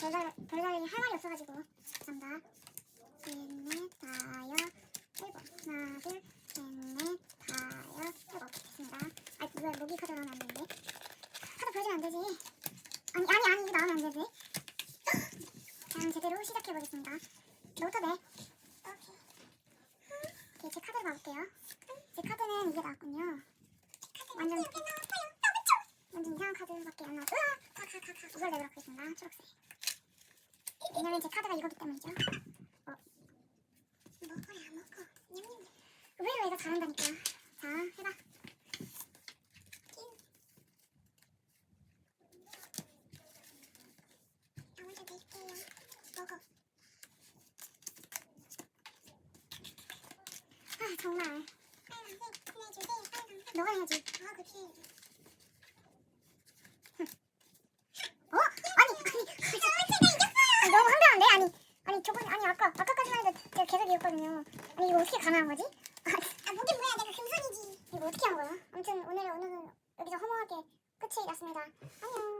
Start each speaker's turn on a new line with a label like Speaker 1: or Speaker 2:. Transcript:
Speaker 1: 별달, 별달리 할 말이 없어가지고. 감사합니다. 셋, 넷, 다섯, 일곱. 하나, 둘, 셋, 넷, 다섯, 일곱. 됐습니다. 아, 왜 모기 카드 나오면 안 되는데? 카드 보여주면 안 되지. 아니, 아니, 아니, 이거 나오면 안 되지. 자, 그럼 제대로 시작해보겠습니다. 내. 오케이. 오케이, 제 카드를 봐볼게요. 제 카드는 이게 나왔군요. 완전 완전 이상한 카드밖에 안 나왔어. 으아! 이걸 내도록 하겠습니다. 초록색. 왜냐면 제 카드가 이거기 때문이죠. 어. 먹어라, 먹어. 냠냠. 의외로 얘가 잘한다니까. 자, 해봐. 아, 정말. 빨간색 내주세요, 빨간색. 너가 해야지. 아, 그렇게 해야지. 어? 아니, 아니, 아니, 너무 황당한데? 아니, 아니, 저번, 아니, 아까, 아까까지만 해도 제가 계속 이겼거든요. 아니, 이거 어떻게 가능한 거지? 아, 목이 뭐야, 내가 금손이지. 이거 어떻게 한 거야? 아무튼, 오늘, 오늘은 여기서 허무하게 끝이 났습니다. 안녕.